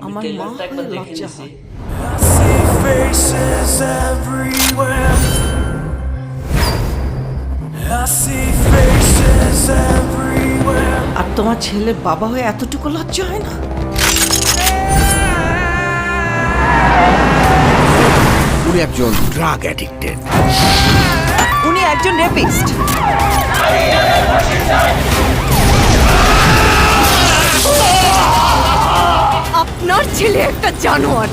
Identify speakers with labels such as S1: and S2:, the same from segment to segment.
S1: আমি
S2: আমার মা
S1: একবার
S2: হয়ে লজ্জা হয়।
S3: Faces everywhere. I see faces everywhere.
S2: আর তোমার ছেলে বাবা হয়ে এতটুকু লজ্জা হয় না
S4: উনি একজন ড্রাগ অ্যাডিক্টেড
S2: উনি একজন রেপিস্ট
S5: ছেলে একটা জানোয়ার।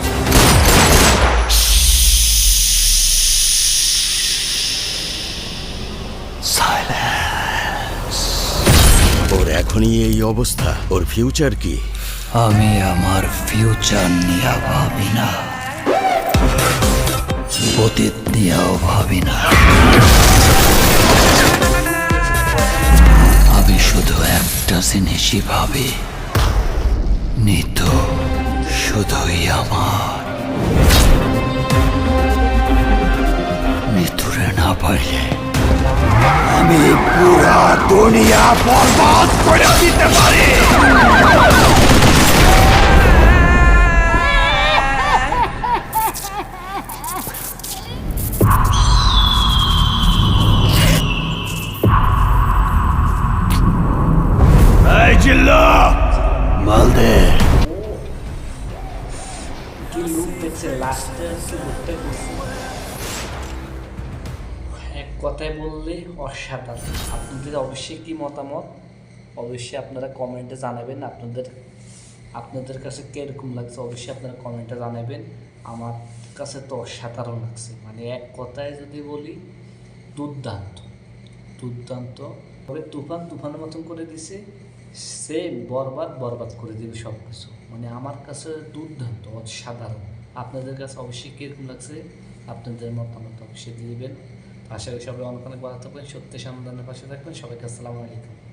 S4: ওর এখনই এই অবস্থা। ওর ফিউচার কি?
S6: আমি আমার ফিউচার নিয়ে ভাবি না। অতীত নিয়েও ভাবি না। আমি শুধু একটা জিনিসই ভাবি। নিত। শুধুই আমার। মৃত্যুরে না পারলে
S4: আমি পুরা দুনিয়া বরবাদ করে দিতে পারি। এই
S1: কি লুকটা এক কথায় বললে অসাধারণ। আপনাদের অবশ্যই কি মতামত, অবশ্যই আপনারা কমেন্টে জানাবেন। আপনাদের আপনাদের কাছে কীরকম লাগছে অবশ্যই আপনারা কমেন্টে জানাবেন। আমার কাছে তো অসাধারণ লাগছে। মানে এক কথায় যদি বলি, দুর্দান্ত। দুর্দান্ত তবে তুফান তুফানের মতন করে দিছে সে বরবাদ বরবাদ করে দেবে সব কিছু মানে আমার কাছে দুর্দান্ত, অসাধারণ। আপনাদের কাছে অবশ্যই কীরকম লাগছে? আপনাদের মতামত অবশ্যই দিবেন। আশা করি সবাই অনেক অনেক ভালো থাকবেন সত্যি সমাধানের পাশে থাকবেন। সবাইকে আসসালামু আলাইকুম।